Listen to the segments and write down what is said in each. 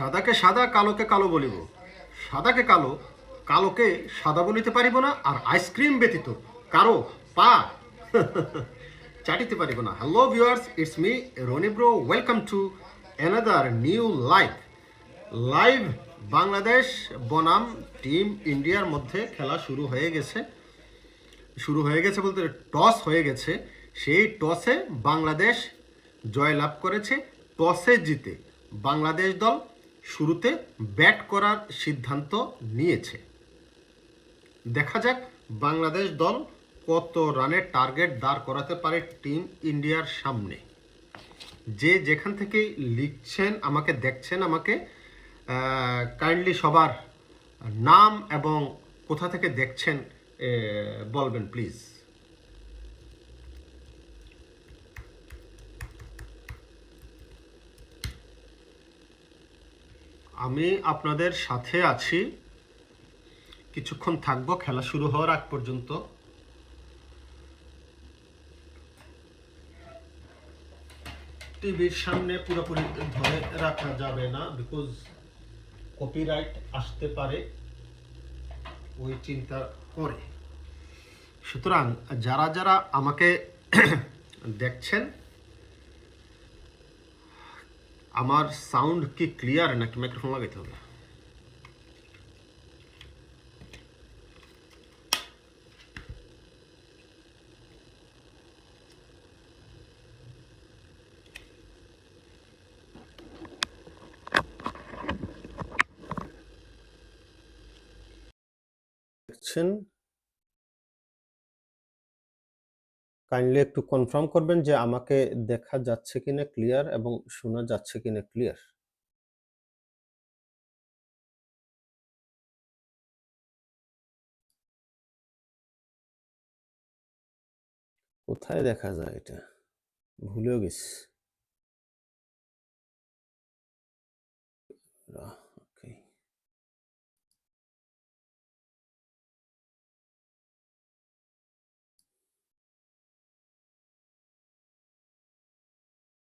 সাদাকে সাদা, কালোকে কালো বলিব। সাদাকে কালো, কালোকে সাদা বলিতে পারিব না, আর আইসক্রিম ব্যতীত কারও পা চাটিতে পারিব না। Hello viewers it's me Ronibro welcome to another new live live Bangladesh বনাম টিম ইন্ডিয়ার মধ্যে খেলা শুরু হয়ে গেছে। শুরু হয়ে গেছে বলতে টস হয়ে গেছে। সেই টসে বাংলাদেশ জয়লাভ করেছে। টসে জিতে। বাংলাদেশ দল শুরুতে ব্যাট করার সিদ্ধান্ত নিয়েছে। দেখা যাক বাংলাদেশ দল কত রানের টার্গেট দাঁড় করাতে পারে টিম ইন্ডিয়ার সামনে। যে যেখান থেকে লিখছেন, আমাকে দেখছেন, আমাকে কাইন্ডলি সবার নাম এবং কোথা থেকে দেখছেন বলবেন প্লিজ আমি আপনাদের সাথে আছি। কিছুক্ষণ থাকব, খেলা শুরু হওয়ার আগ পর্যন্ত। টিভির সামনে পুরোপুরি ধরে রাখা যাবে না বিকজ কপিরাইট আসতে পারে ওই চিন্তা করে। সুতরাং যারা যারা আমাকে দেখছেন আমার সাউন্ড কি ক্লিয়ার নাকি মাইক্রোফোন লাগাইতে হবে? দেখছেন? কাইন্ডলি একটু কনফার্ম করবেন যে আমাকে দেখা যাচ্ছে কিনা ক্লিয়ার এবং শোনা যাচ্ছে কিনা ক্লিয়ার কোথায় দেখা যায় এটা? ভুলেও গেছি।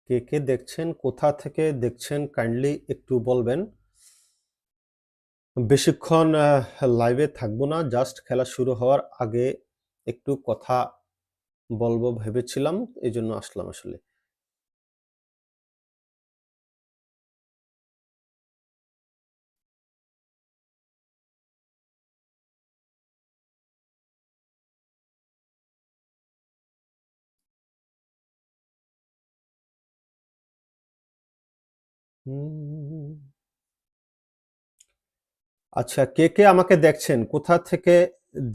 কে কে দেখছেন, কোথা থেকে দেখছেন কাইন্ডলি একটু বলবেন। বেশিক্ষণ লাইভে থাকব না জাস্ট খেলা শুরু হওয়ার আগে একটু কথা বলব, ভেবেছিলাম এই জন্য আসলাম আসলে। আচ্ছা কে কে আমাকে দেখছেন? কোথা থেকে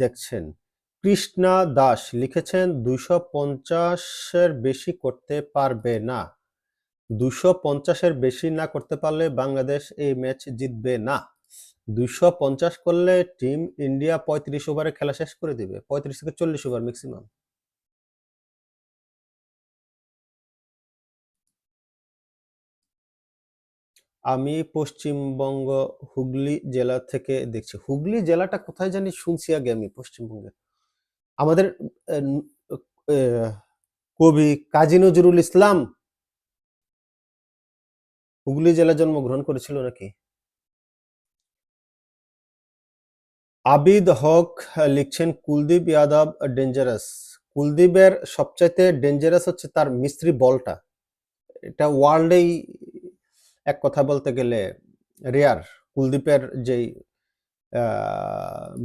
দেখছেন? কৃষ্ণা দাস লিখেছেন, দুইশো পঞ্চাশের বেশি করতে পারবে না। দুশো পঞ্চাশের বেশি না করতে পারলে বাংলাদেশ এই ম্যাচ জিতবে না। দুইশো পঞ্চাশ করলে টিম ইন্ডিয়া পঁয়ত্রিশ ওভারে খেলা শেষ করে দিবে। পঁয়ত্রিশ থেকে চল্লিশ ওভার ম্যাক্সিমাম আমি পশ্চিমবঙ্গ হুগলি জেলা থেকে দেখছি। হুগলি জেলাটা কোথায় জানি শুনছি আগে আমি পশ্চিমবঙ্গে। আমাদের কবি কাজী নজরুল ইসলাম হুগলি জেলা জন্মগ্রহণ করেছিল নাকি? আবিদ হক লিখছেন, কুলদীপ যাদব ডেঞ্জারাস কুলদীপের সবচাইতে ডেঞ্জারাস হচ্ছে তার মিস্ত্রি বলটা। এটা ওয়ার্ল্ডেই এক কথা বলতে গেলে রেয়ার, কুলদীপের যেই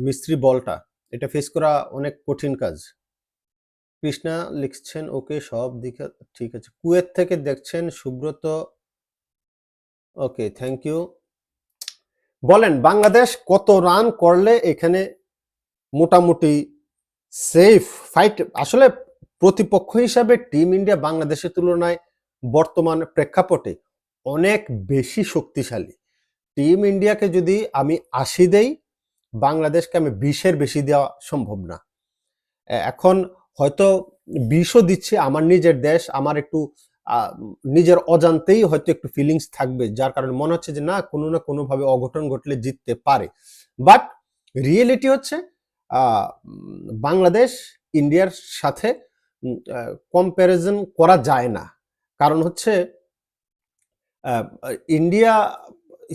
মিস্ত্রি বলটা, এটা ফেস করা অনেক কঠিন কাজ। কৃষ্ণা লিখছেন, ওকে, সব দিকে ঠিক আছে। কুয়েত থেকে দেখছেন সুব্রত, ওকে থ্যাংক ইউ বলেন, বাংলাদেশ কত রান করলে এখানে মোটামুটি সেফ ফাইট আসলে প্রতিপক্ষ হিসাবে টিম ইন্ডিয়া বাংলাদেশের তুলনায় বর্তমান প্রেক্ষাপটে অনেক বেশি শক্তিশালী। টিম ইন্ডিয়াকে যদি আমি আশি দেই, বাংলাদেশকে আমি বিশের বেশি দেওয়া সম্ভব না। এখন হয়তো বিশও দিচ্ছে আমার নিজের দেশ, আমার একটু নিজের অজান্তেই হয়তো একটু ফিলিংস থাকবে, যার কারণে মনে হচ্ছে যে না, কোনো না কোনোভাবে অঘটন ঘটলে জিততে পারে। বাট রিয়েলিটি হচ্ছে বাংলাদেশ ইন্ডিয়ার সাথে কম্প্যারিজন করা যায় না। কারণ হচ্ছে ইন্ডিয়া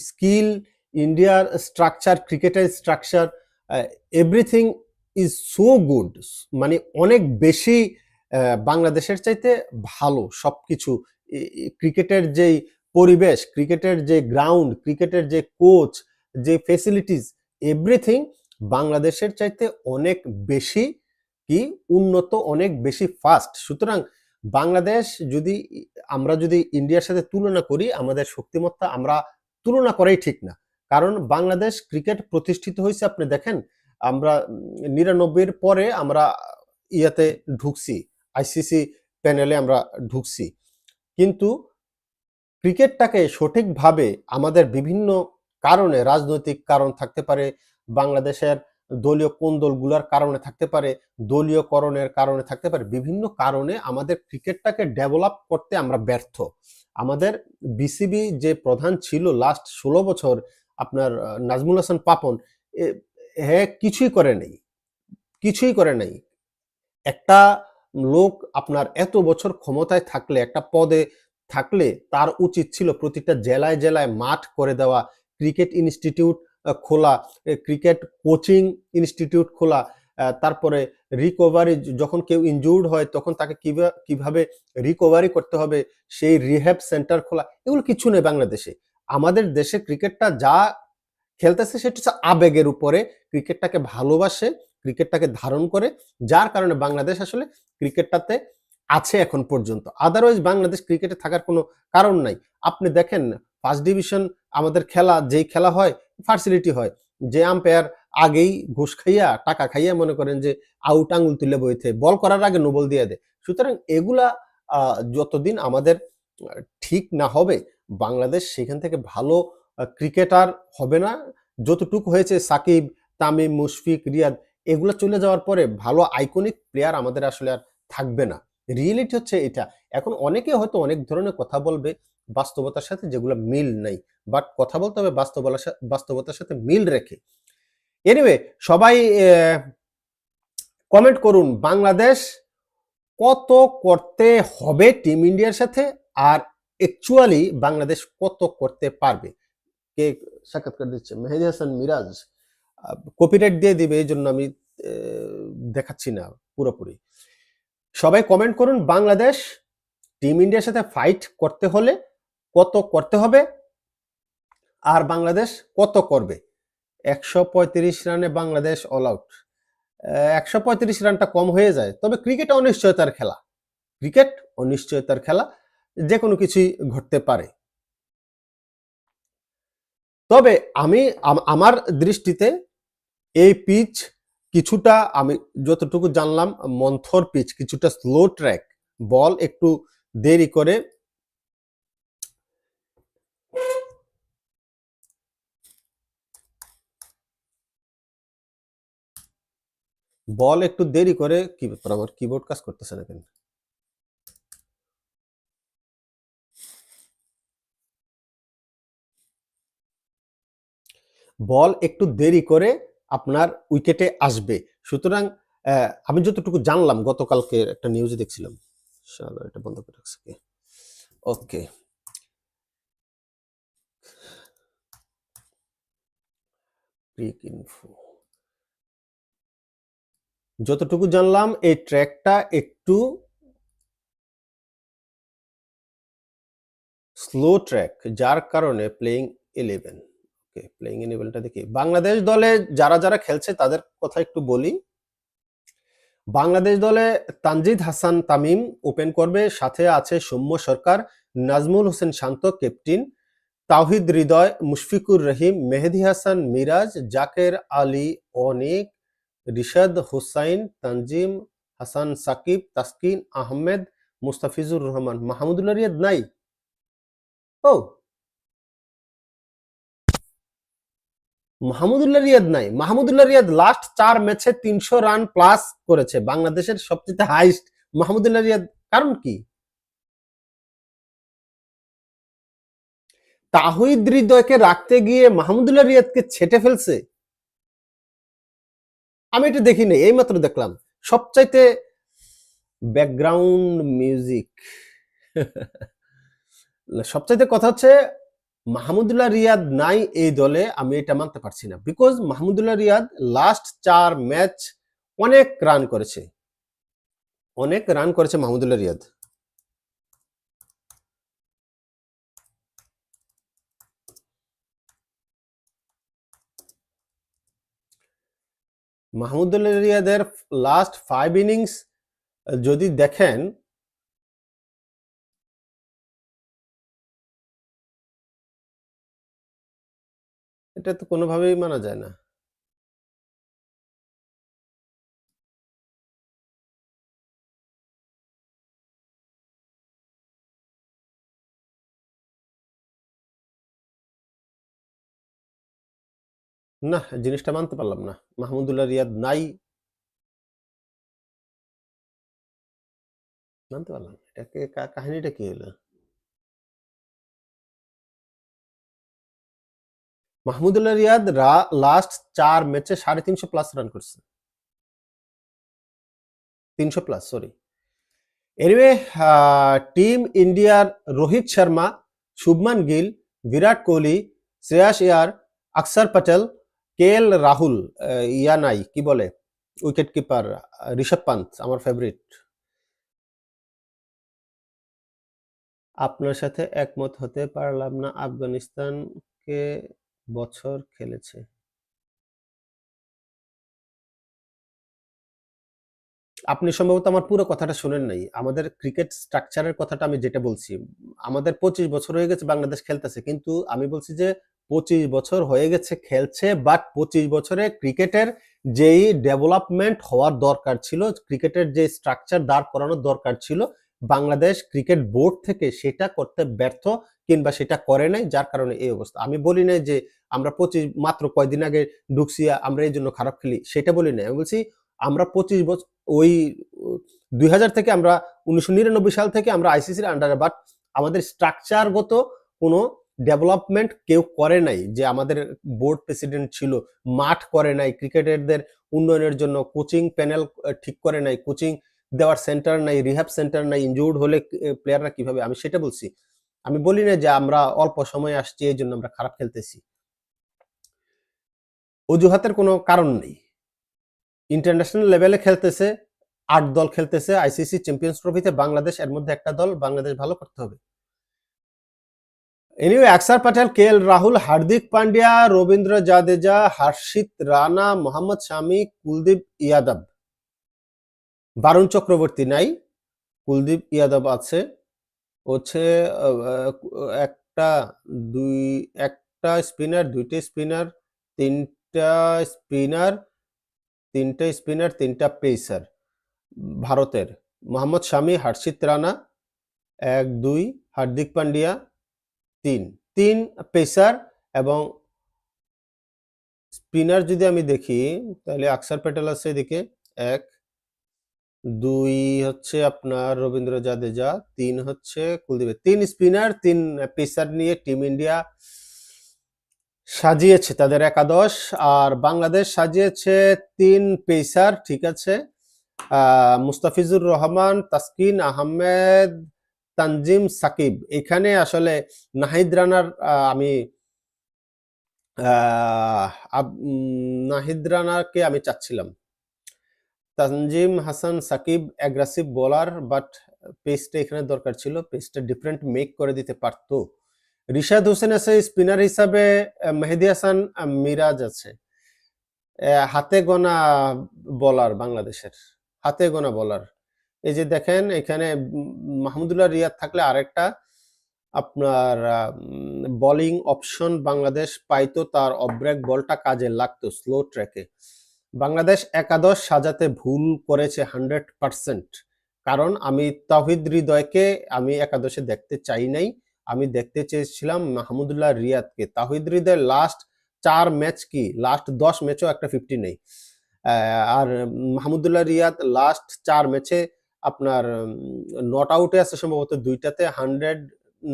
স্কিল ইন্ডিয়ার স্ট্রাকচার ক্রিকেটের structure everything is so good মানে অনেক বেশি বাংলাদেশের চাইতে ভালো সবকিছু। ক্রিকেটের যেই পরিবেশ ক্রিকেটের যে গ্রাউন্ড ক্রিকেটের যে কোচ যে ফেসিলিটিস এভরিথিং বাংলাদেশের চাইতে অনেক বেশি কি উন্নত, অনেক বেশি ফাস্ট সুতরাং বাংলাদেশ যদি, আমরা যদি ইন্ডিয়ার সাথে তুলনা করি, আমাদের শক্তিমত্তা আমরা তুলনা করাই ঠিক না। কারণ বাংলাদেশ ক্রিকেট প্রতিষ্ঠিত হয়েছে, আপনি দেখেন, আমরা নিরানব্বইয়ের পরে আমরা ইয়াতে ঢুকছি, আইসিসি প্যানেলে আমরা ঢুকছি। কিন্তু ক্রিকেটটাকে সঠিকভাবে আমাদের বিভিন্ন কারণে, রাজনৈতিক কারণ থাকতে পারে, বাংলাদেশের দলীয় কোন দলগুলোর কারণে থাকতে পারে, দলীয়করণের কারণে থাকতে পারে, বিভিন্ন কারণে আমাদের ক্রিকেটটাকে ডেভেলপ করতে আমরা ব্যর্থ। আমাদের বিসিবি যে প্রধান ছিল লাস্ট ষোলো বছর আপনার নাজমুল হাসান পাপন হ্যাঁ কিছুই করে নেই। কিছুই করে নেই। একটা লোক আপনার এত বছর ক্ষমতায় থাকলে, একটা পদে থাকলে তার উচিত ছিল প্রতিটা জেলায় জেলায় মাঠ করে দেওয়া, ক্রিকেট ইনস্টিটিউট খোলা। ক্রিকেট কোচিং ইনস্টিটিউট খোলা। তারপরে রিকভারি যখন কেউ ইনজুর্ড হয়, তখন তাকে কিভা- কীভাবে রিকভারি করতে হবে, সেই রিহ্যাব সেন্টার খোলা, এগুলো কিছু নেই বাংলাদেশে। আমাদের দেশে ক্রিকেটটা যা খেলতেছে, সেটা হচ্ছে আবেগের উপরে। ক্রিকেটটাকে ভালোবাসে ক্রিকেটটাকে ধারণ করে। যার কারণে বাংলাদেশ আসলে ক্রিকেটটাতে আছে এখন পর্যন্ত। আদারওয়াইজ বাংলাদেশ ক্রিকেটে থাকার কোনো কারণ নাই। আপনি দেখেন ফার্স্ট ডিভিশন আমাদের খেলা, যেই খেলা হয় ফার্সিলিটি হয়। যে আম্পায়ার আগেই ঘুষ খাইয়া, টাকা খাইয়া মনে করেন যে আউট আঙুল তুলে বইতে বল করার আগে নোবল দিয়ে দেয়। সুতরাং এগুলা যতদিন আমাদের ঠিক না হবে, বাংলাদেশ সেখান থেকে ভালো ক্রিকেটার হবে না। যতটুকু হয়েছে, সাকিব, তামিম, মুশফিক, রিয়াদ, এগুলো চলে যাওয়ার পরে ভালো আইকনিক প্লেয়ার আমাদের আসলে আর থাকবে না। রিয়েলিটি হচ্ছে এটা। এখন অনেকে হয়তো অনেক ধরনের কথা বলবে, বাস্তবতার সাথে যেগুলো মিল নাই। বাট কথা বলতে হবে বাস্তবতার সাথে মিল রেখে। এনিওয়ে সবাই কমেন্ট করুন, বাংলাদেশ কত করতে হবে টিম ইন্ডিয়ার সাথে? আর অ্যাকচুয়ালি বাংলাদেশ কত করতে পারবে? কে সাক্ষাৎকার দিচ্ছে? মেহেদি হাসান মিরাজ। কপিরাইট দিয়ে দিবে, এই জন্য আমি দেখাচ্ছি না পুরোপুরি। সবাই কমেন্ট করুন বাংলাদেশ টিম ইন্ডিয়ার সাথে ফাইট করতে হলে কত করতে হবে আর বাংলাদেশ কত করবে? একশো পঁয়ত্রিশ রানে বাংলাদেশ অল আউট একশো পঁয়ত্রিশ রানটা কম হয়ে যায়, তবে ক্রিকেট অনিশ্চয়তার খেলা। ক্রিকেট অনিশ্চয়তার খেলা যে কোনো কিছুই ঘটতে পারে। তবে আমি আমার দৃষ্টিতে এই পিচ কিছুটা আমি যতটুকু জানলাম, মন্থর পিচ কিছুটা স্লো ট্র্যাক বল একটু দেরি করে বল একটু দেরি করে, কি ব্যাপার আমার কিবোর্ড কাজ করতেছে না কেন? বল একটু দেরি করে আপনার উইকেটে আসবে। সুতরাং আমি যতটুকু জানলাম, গতকালকে একটা নিউজে দেখছিলাম। এটা বন্ধ করে রাখছে ওকে যতটুকু জানলাম, এই ট্র্যাকটা একটু স্লো ট্র্যাক যার কারণে প্লেইং ইলেভেন ওকে প্লেইং ইলেভেনটা দেখি। বাংলাদেশ দলে যারা যারা খেলছে, তাদের কথা একটু বলি। বাংলাদেশ দলে তানজিদ হাসান তামিম ওপেন করবে, সাথে আছে সৌম্য সরকার, নাজমুল হোসেন শান্ত ক্যাপ্টেন তাওহিদ হৃদয়, মুশফিকুর রহিম, মেহেদি হাসান মিরাজ, জাকের আলী অনিক, রিশাদ হুসাইন, তানজিম হাসান সাকিব, তাসকিন আহমেদ, মুস্তাফিজুর রহমান। মাহমুদুল্লাহ রিয়াদ নাই? ও মাহমুদুল্লাহ রিয়াদ নাই। মাহমুদুল্লাহ রিয়াদ লাস্ট চার ম্যাচে তিনশো রান প্লাস করেছে। বাংলাদেশের সবচেয়ে হাইস্ট মাহমুদুল্লাহ রিয়াদ। কারণ কি? তাহিদ হৃদয়কে রাখতে গিয়ে মাহমুদুল্লাহ রিয়াদকে ছেটে ফেলছে। আমি এটা দেখিনি এইমাত্র দেখলাম। সবচাইতে ব্যাকগ্রাউন্ড মিউজিক সবচাইতে কথা হচ্ছে মাহমুদুল্লাহ রিয়াদ নাই এই দলে আমি এটা মানতে পারছি না। বিকজ মাহমুদুল্লাহ রিয়াদ লাস্ট চার ম্যাচ অনেক রান করেছে। অনেক রান করেছে মাহমুদুল্লাহ রিয়াদ। মাহমুদুল্লাহ রিয়াদের লাস্ট ফাইভ ইনিংস যদি দেখেন এটা তো কোনোভাবেই মানা যায় না। না, জিনিসটা মানতে পারলাম না। মাহমুদুল্লাহ রিয়াদ নাই। মানতে পারলাম এটাকে কাহিনীটা কি হলো? মাহমুদুল্লাহ রিয়াদ লাস্ট চার ম্যাচে সাড়ে তিনশো প্লাস রান করছে। তিনশো প্লাস সরি এনিওয়ে টিম ইন্ডিয়ার রোহিত শর্মা, শুভমান গিল, বিরাট কোহলি, শ্রেয়াস ইয়ার, আকসার প্যাটেল কে এল রাহুল ইয়া নাই, কি বলে? উইকেট কিপার ঋষভ পান্ত, আমার ফেভারিট আপনার সাথে একমত হতে পারলাম না, আফগানিস্তানকে বছর খেলেছে। আপনি সম্ভবত আমার পুরো কথাটা শোনেন নাই। আমাদের ক্রিকেট স্ট্রাকচারের কথাটা আমি যেটা বলছি, আমাদের পঁচিশ বছর হয়ে গেছে বাংলাদেশ খেলতেছে, কিন্তু আমি বলছি যে পঁচিশ বছর হয়ে গেছে খেলছে বাট পঁচিশ বছরে ক্রিকেটের যেই ডেভেলপমেন্ট হওয়ার দরকার ছিল ক্রিকেটের যে স্ট্রাকচার দাঁড় করানোর দরকার ছিল, বাংলাদেশ ক্রিকেট বোর্ড থেকে সেটা করতে ব্যর্থ কিংবা সেটা করে নাই, যার কারণে এই অবস্থা। আমি বলি নাই যে আমরা পঁচিশ, মাত্র কয়দিন আগে ঢুকছি আমরা এই জন্য খারাপ খেলি, সেটা বলি নাই। আমি বলছি আমরা পঁচিশ বছর ওই দুই হাজার থেকে আমরা উনিশশো নিরানব্বই সাল থেকে আমরা আইসিসির আন্ডারে বাট আমাদের স্ট্রাকচারগত কোনো ডেভেলপমেন্ট কেউ করে নাই যে আমাদের বোর্ড প্রেসিডেন্ট ছিল, মাঠ করে নাই ক্রিকেটারদের উন্নয়নের জন্য কোচিং প্যানেল ঠিক করে নাই কোচিং দেওয়ার সেন্টার নাই রিহ্যাব সেন্টার নাই ইনজুর্ড হলে প্লেয়াররা কীভাবে, আমি সেটা বলছি। আমি বলি না যে আমরা অল্প সময় আসছি, এই জন্য আমরা খারাপ খেলতেছি। অজুহাতের কোনো কারণ নেই। ইন্টারন্যাশনাল লেভেলে খেলতেছে, আট দল খেলতেছে আইসিসি চ্যাম্পিয়ন্স ট্রফিতে বাংলাদেশ, এর মধ্যে একটা দল, বাংলাদেশ ভালো করতে হবে। এনিওয়ে আকসার প্যাটেল কে এল রাহুল হার্দিক পান্ডিয়া রবীন্দ্র জাদেজা হর্ষিত রানা মোহাম্মদ শামি কুলদীপ ইয়াদব বারুণ চক্রবর্তী নাই কুলদীপ ইয়াদব আছে। হচ্ছে একটা দুই, একটা স্পিনার, দুইটা স্পিনার, তিনটা স্পিনার তিনটা স্পিনার, তিনটা পেসার ভারতের। মোহাম্মদ শামি, হর্ষিত রানা, এক, দুই, হার্দিক পান্ডিয়া, তিন। তিন পেসার এবং স্পিনার যদি আমি দেখি, তাহলে আকসার প্যাটেল আছে এদিকে, এক দুই হচ্ছে আপনার রবীন্দ্র জাদেজা, তিন হচ্ছে কুলদীপের তিন স্পিনার, তিন পেসার নিয়ে টিম ইন্ডিয়া সাজিয়েছে তাদের একাদশ, আর বাংলাদেশ সাজিয়েছে তিন পেসার, ঠিক আছে? মুস্তাফিজুর রহমান, তাসকিন আহমেদ, তানজিম সাকিব। এখানে আসলে নাহিদ রানার আমি নাহিদ রানাকে আমি চাচ্ছিলাম। Tanzim Hasan Sakib aggressive bowler but পেসটা এখানে দরকার ছিল। পেসটা ডিফারেন্ট মেক করে দিতে পারতো। রিশাদ হোসেন আছে স্পিনার হিসাবে মেহেদি হাসান মিরাজ আছে। হাতে গোনা বলার বাংলাদেশের। হাতে গোনা বলার এই যে দেখেন, এখানে মাহমুদুল্লাহ রিয়াদ থাকলে আরেকটা। আপনার বোলিং অপশন বাংলাদেশ পাইতো, তার অব্রেক বলটা কাজে লাগতো স্লো ট্র্যাকে বাংলাদেশ একাদশ সাজাতে ভুল করেছে হান্ড্রেড পার্সেন্ট। কারণ আমি তাহিদ হৃদয়কে আমি একাদশে দেখতে চাই নাই। আমি দেখতে চেয়েছিলাম মাহমুদুল্লাহ রিয়াদকে। তাহিদ হৃদয় লাস্ট চার ম্যাচ কি? লাস্ট দশ ম্যাচও একটা ফিফটি নেই। আর মাহমুদুল্লাহ রিয়াদ লাস্ট চার ম্যাচে আপনার নট আউটে আছে সম্ভবত দুইটাতে। হান্ড্রেড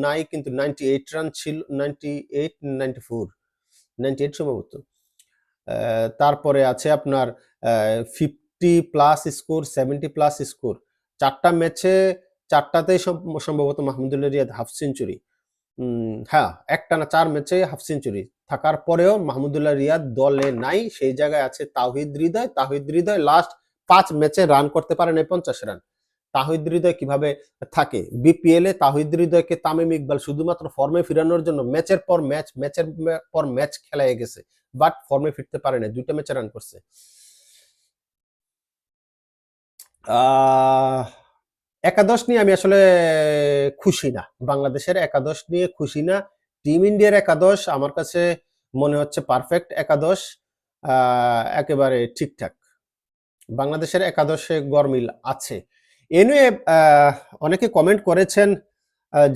নাই, কিন্তু নাইনটি এইট রান ছিল ninety eight ninety four ninety eight সম্ভবত। তারপরে আছে আপনার fifty plus score seventy plus score চারটা ম্যাচে চারটাতেই সম্ভবত মাহমুদুল্লাহ রিয়াদ হাফ সেঞ্চুরি হ্যাঁ একটানা চার ম্যাচে হাফ সেঞ্চুরি থাকার পরেও মাহমুদুল্লাহ রিয়াদ দলে নাই, সেই জায়গায় আছে তাহিদ হৃদয়। তাহিদ হৃদয় লাস্ট পাঁচ ম্যাচে রান করতে পারেন পঞ্চাশ রান তাহিদ হৃদয় কীভাবে থাকে? বিপিএল এ তাহিদ হৃদয়কে তামিম ইকবাল শুধুমাত্র ফর্মে ফিরানোর জন্য ম্যাচের পর ম্যাচ ম্যাচের পর ম্যাচ খেলায় গেছে বাট ফর্মে ফিরতে পারে না দুইটা ম্যাচে রান করছে। একাদশ নিয়ে আমি আসলে খুশি না। বাংলাদেশের একাদশ নিয়ে খুশি না। টিম ইন্ডিয়ার একাদশ আমার কাছে মনে হচ্ছে পারফেক্ট একাদশ একেবারে ঠিকঠাক। বাংলাদেশের একাদশে গরমিল আছে। এনিওয়ে অনেকে কমেন্ট করেছেন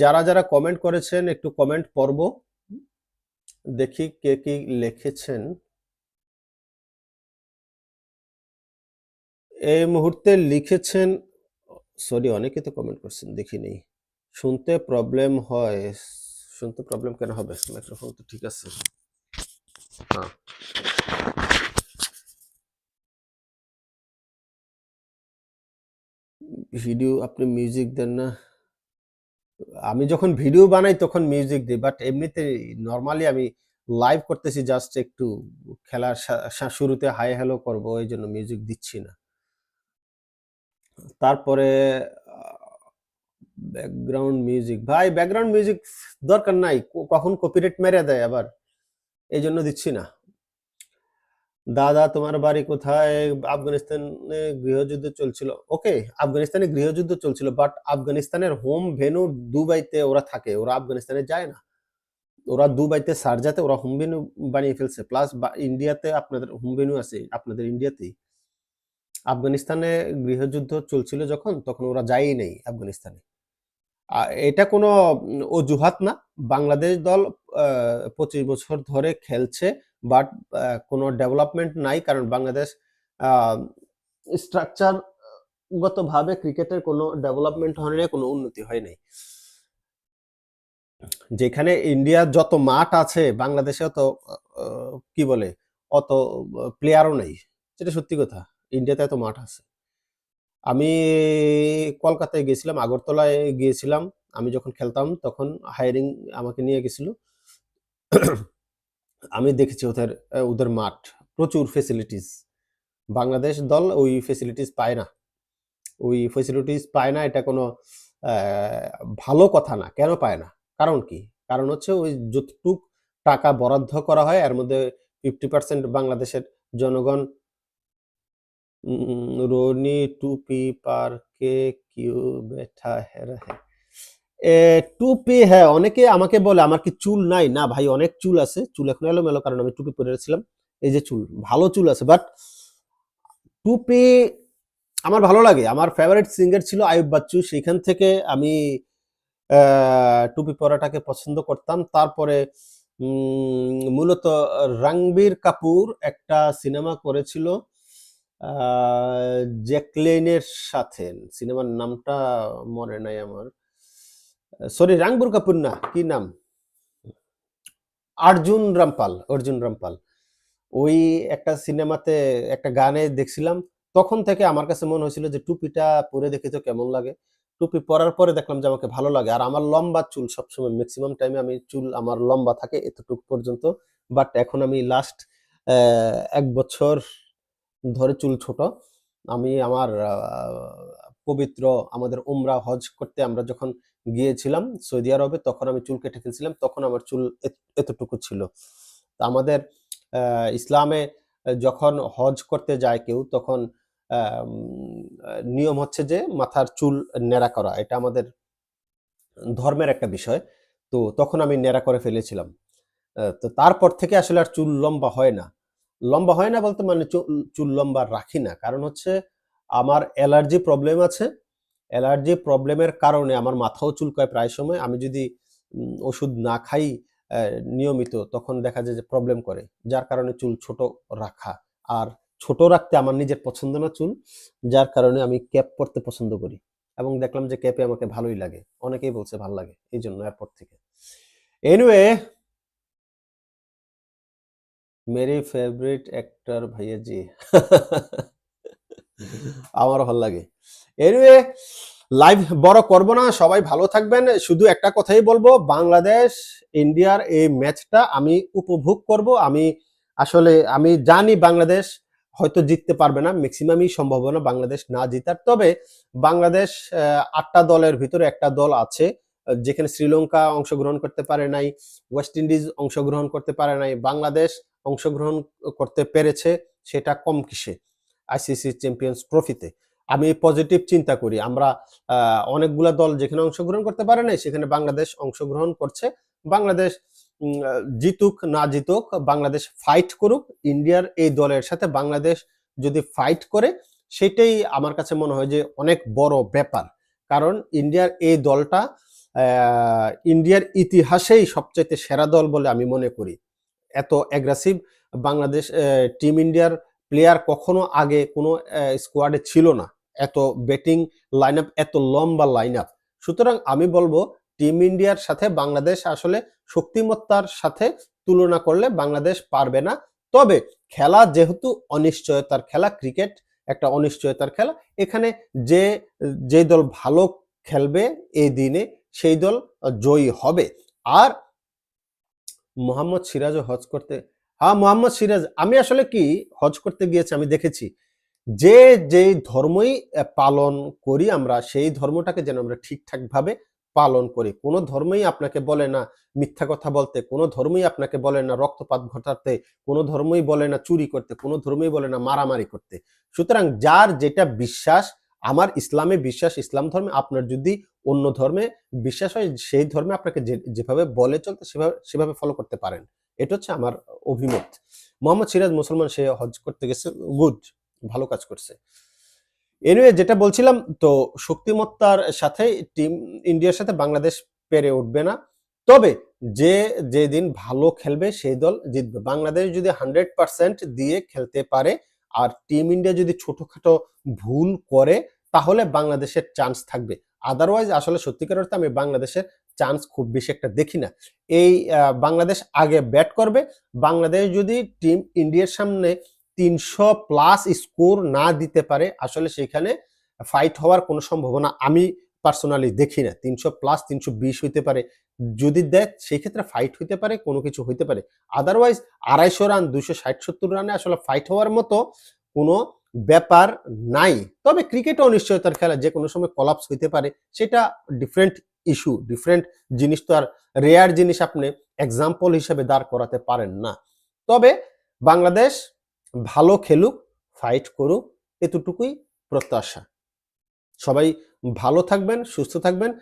যারা যারা কমেন্ট করেছেন, একটু কমেন্ট পড়ব। দেখি কে কি লিখেছেন। এই মুহূর্তে লিখেছেন সরি অনেকে তো কমেন্ট করছেন দেখি নেই শুনতে প্রবলেম হয়, শুনতে প্রবলেম কেন হবে? মাইক্রোফোন তো ঠিক আছে। হ্যাঁ। ভিডিও আপনি মিউজিক দেন না। আমি যখন ভিডিও বানাই তখন মিউজিক দিই বাট এমনিতে নর্মালি আমি লাইভ করতেছি জাস্ট একটু খেলার শুরুতে হাই হ্যালো করব, এই জন্য মিউজিক দিচ্ছি না। তারপরে ব্যাকগ্রাউন্ড মিউজিক ভাই ব্যাকগ্রাউন্ড মিউজিক দরকার নাই, কখন কপিরাইট মেরে দেয় আবার, এই জন্য দিচ্ছি না। দাদা, তোমার বাড়ি কোথায়? আফগানিস্তানে গৃহযুদ্ধ চলছিল। ওকে, আফগানিস্তানে গৃহযুদ্ধ চলছিল বাট আফগানিস্তানের হোম ভেনু দুবাইতে ওরা থাকে। ওরা আফগানিস্তানে যায় না। ওরা দুবাইতে সারজাতে ওরা হোম ভেনু বানিয়ে ফেলছে। প্লাস ইন্ডিয়াতে আপনাদের হোম ভেনু আছে, আপনাদের ইন্ডিয়াতেই। আফগানিস্তানে গৃহযুদ্ধ চলছিল যখন, তখন ওরা যায়ই নেই আফগানিস্তানে। এটা কোনো অজুহাত না। বাংলাদেশ দল পঁচিশ বছর ধরে খেলছে। বাট কোনো ডেভেলপমেন্ট নাই, কারণ বাংলাদেশ স্ট্রাকচার গতভাবে ক্রিকেটের কোনো ডেভেলপমেন্ট হয় নাই, কোনো উন্নতি হয় নাই। যেখানে ইন্ডিয়ার যত মাঠ আছে বাংলাদেশে অত কি বলে, অত প্লেয়ারও নেই। যেটা সত্যি কথা ইন্ডিয়াতে এত মাঠ আছে। আমি কলকাতায় গেছিলাম আগরতলায় গিয়েছিলাম। আমি যখন খেলতাম, তখন হায়ারিং আমাকে নিয়ে গেছিল। আমি দেখেছি ওদের ওদের মাঠ। প্রচুর ফেসিলিটিস বাংলাদেশ দল ওই ফেসিলিটিস পায় না। ওই ফেসিলিটিস পায় না এটা কোনো ভালো কথা না। কেন পায় না? কারণ কি? কারণ হচ্ছে ওই যতটুক টাকা বরাদ্দ করা হয় এর মধ্যে ফিফটি পার্সেন্ট বাংলাদেশের জনগণ রনি টুপি পার কে কিউ বেঠা হেরা হে। এ, টুপি হ্যাঁ অনেকে আমাকে বলে, আমার কি চুল নাই? না ভাই, অনেক চুল আছে। চুল এখন এলোমেলো কারণ আমি টুপি পরে রেছিলাম এই যে চুল, ভালো চুল আছে। বাট টুপি আমার ভালো লাগে। আমার ফেভারিট সিঙ্গার ছিল আয়ুব বাচ্চু। সেখান থেকে আমি টুপি পরাটাকে পছন্দ করতাম। তারপরে মূলত রণবীর কাপুর একটা সিনেমা করেছিল জ্যাকলিনের সাথে। সিনেমার নামটা মনে নাই আমার। সরি রণবীর কাপুর না, কি নাম? অর্জুন রামপাল অর্জুন রামপাল ওই একটা সিনেমাতে একটা গানে দেখছিলাম, তখন থেকে আমার কাছে মনে হয়েছিল যে টুপিটা পরে দেখি তো কেমন লাগে। টুপি পরার পরে দেখলাম যে আমাকে ভালো লাগে, আর আমার লম্বা চুল সবসময় ম্যাক্সিমাম টাইমে আমি চুল আমার লম্বা থাকে এতটুক পর্যন্ত। বাট এখন আমি লাস্ট এক বছর ধরে চুল ছোট। আমি আমার পবিত্র আমাদের উমরা হজ করতে আমরা যখন গিয়েছিলাম সৌদি আরবে, তখন আমি চুল কেটে ফেলছিলাম, তখন আমার চুল এত- এতটুকু ছিল। আমাদের ইসলামে যখন হজ করতে যায় কেউ, তখন নিয়ম হচ্ছে যে মাথার চুল ন্যাড়া করা, এটা আমাদের ধর্মের একটা বিষয়। তো তখন আমি ন্যাড়া করে ফেলেছিলাম। তো তারপর থেকে আসলে আর চুল লম্বা হয় না। লম্বা হয় না বলতে মানে চুল লম্বা রাখি না। কারণ হচ্ছে আমার অ্যালার্জি প্রবলেম আছে অ্যালার্জি প্রবলেমের কারণে আমার মাথাও চুলকায় প্রায় সময়। আমি যদি ওষুধ না খাই নিয়মিত তখন দেখা যায় যে প্রবলেম করে। যার কারণে চুল ছোট রাখা। আর ছোট রাখতে আমার নিজের পছন্দ না চুল যার কারণে আমি ক্যাপ পরতে পছন্দ করি। এবং দেখলাম যে ক্যাপে আমাকে ভালোই লাগে। অনেকেই বলছে ভালো লাগে এই জন্য এরপর থেকে। এনিওয়ে মেরি ফেভারিট অ্যাক্টর ভাইয়া জি। আমার ভালো লাগে। এনিওয়ে লাইভ বড় করব না, সবাই ভালো থাকবেন। শুধু একটা কথাই বলব, বাংলাদেশ, ইন্ডিয়ার এই ম্যাচটা আমি উপভোগ করব। আমি আসলে, আমি জানি বাংলাদেশ হয়তো জিততে পারবে না ম্যাক্সিমামই সম্ভাবনা বাংলাদেশ না জিতার। তবে বাংলাদেশ আটটা দলের ভিতরে একটা দল আছে, যেখানে শ্রীলঙ্কা অংশগ্রহণ করতে পারে নাই ওয়েস্ট ইন্ডিজ অংশগ্রহণ করতে পারে নাই, বাংলাদেশ অংশগ্রহণ করতে পেরেছে, সেটা কম কিসে আইসিসি চ্যাম্পিয়ন্স ট্রফিতে আমি পজিটিভ চিন্তা করি। আমরা অনেকগুলা দল যেখানে অংশগ্রহণ করতে পারে নাই, সেখানে বাংলাদেশ অংশগ্রহণ করছে। বাংলাদেশ জিতুক, না জিতুক, বাংলাদেশ ফাইট করুক, ইন্ডিয়ার এই দলের সাথে বাংলাদেশ যদি ফাইট করে, সেটাই আমার কাছে মনে হয় যে অনেক বড় ব্যাপার। কারণ ইন্ডিয়ার এই দলটা ইন্ডিয়ার ইতিহাসেই সবচাইতে সেরা দল বলে আমি মনে করি। এত অ্যাগ্রেসিভ বাংলাদেশ টিম ইন্ডিয়ার প্লেয়ার কখনো আগে কোনো স্কোয়াডে ছিল না। এত ব্যাটিং লাইন আপ এত লম্বা লাইন আপ সুতরাং আমি বলব টিম ইন্ডিয়ার সাথে বাংলাদেশ আসলে শক্তিমত্তার সাথে তুলনা করলে বাংলাদেশ পারবে না। তবে খেলা যেহেতু অনিশ্চয়তার খেলা ক্রিকেট একটা অনিশ্চয়তার খেলা, এখানে যে যে দল ভালো খেলবে এই দিনে সেই দল জয়ী হবে। আর মোহাম্মদ সিরাজও হজ করতে হ্যাঁ মোহাম্মদ সিরাজ, আমি আসলে কি হজ করতে গিয়েছি আমি দেখেছি। যে যেই ধর্মই পালন করি আমরা, সেই ধর্মটাকে যেন আমরা ঠিকঠাক ভাবে পালন করি। কোনো ধর্মই আপনাকে বলে না মিথ্যা কথা বলতে, কোনো ধর্মই আপনাকে বলে না রক্তপাত ঘটাতে, কোনো ধর্মই বলে না চুরি করতে, কোনো ধর্মই বলে না মারামারি করতে। সুতরাং যার যেটা বিশ্বাস, আমার ইসলামে বিশ্বাস, ইসলাম ধর্মে আপনার যদি অন্য ধর্মে বিশ্বাস হয়, সেই ধর্মে আপনাকে যে- যেভাবে বলে চলতে, সেভাবে সেভাবে ফলো করতে পারেন। এটা হচ্ছে আমার অভিমত। মোহাম্মদ সিরাজ মুসলমান, সে হজ করতে গেছে, গুড। ভালো কাজ করছে। এনিওয়ে যেটা বলছিলাম, তো শক্তিমত্তার সাথে টিম ইন্ডিয়ার সাথে বাংলাদেশ পেরে উঠবে না। তবে যে যেদিন ভালো খেলবে, সেই দল জিতবে। বাংলাদেশ যদি হান্ড্রেড পার্সেন্ট দিয়ে খেলতে পারে, আর টিম ইন্ডিয়া যদি ছোটখাটো ভুল করে, তাহলে বাংলাদেশের চান্স থাকবে। আদারওয়াইজ আসলে সত্যিকার অর্থে আমি বাংলাদেশের চান্স খুব বেশি একটা দেখি না। এই বাংলাদেশ আগে ব্যাট করবে। বাংলাদেশ যদি টিম ইন্ডিয়ার সামনে তিনশো প্লাস স্কোর না দিতে পারে, আসলে সেখানে ফাইট হওয়ার কোনো সম্ভাবনা আমি পার্সোনালি দেখি না। তিনশো প্লাস তিনশো বিশ হইতে পারে, যদি দেয় সেই ক্ষেত্রে ফাইট হইতে পারে, কোনো কিছু হইতে পারে। আদারওয়াইজ আড়াইশো রান দুশো ষাট সত্তর রানে আসলে ফাইট হওয়ার মতো কোনো ব্যাপার নাই। তবে ক্রিকেট অনিশ্চয়তার খেলা, যে কোনো সময় কলাপস হইতে পারে, সেটা ডিফারেন্ট ইস্যু ডিফারেন্ট জিনিস তো আর রেয়ার জিনিস আপনি এক্সাম্পল হিসেবে দাঁড় করাতে পারেন না। তবে বাংলাদেশ ভালো খেলুক ফাইট করুক, এতটুকুই প্রত্যাশা। সবাই ভালো থাকবেন, সুস্থ থাকবেন।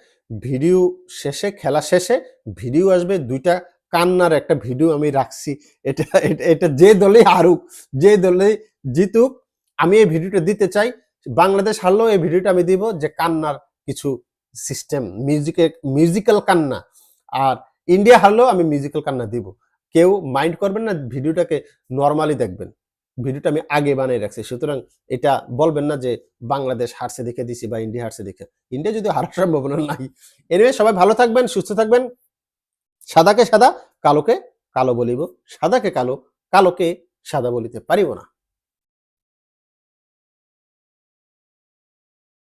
ভিডিও শেষে, খেলা শেষে ভিডিও আসবে, দুইটা কান্নার একটা ভিডিও আমি রাখছি। এটা, এটা- যে দলেই হারুক, যে দলেই জিতুক, আমি এই ভিডিওটা দিতে চাই। বাংলাদেশ হারলেও এই ভিডিওটা আমি দিব যে কান্নার কিছু সিস্টেম মিউজিকের মিউজিক্যাল কান্না। আর ইন্ডিয়া হারলেও আমি মিউজিক্যাল কান্না দিব। কেউ মাইন্ড করবেন না, ভিডিওটাকে নর্মালি দেখবেন। ভিডিওটা আমি আগে বানিয়ে রাখছি। সুতরাং এটা বলবেন না যে বাংলাদেশ হারছে দেখে দিছি বা ইন্ডিয়া হারছে দেখে। ইন্ডিয়া যদি হারার সম্ভাবনা নাই। এনিওয়ে সবাই ভালো থাকবেন, সুস্থ থাকবেন। সাদাকে সাদা, কালোকে কালো বলিব। সাদাকে কালো, কালোকে সাদা বলিতে পারিব না।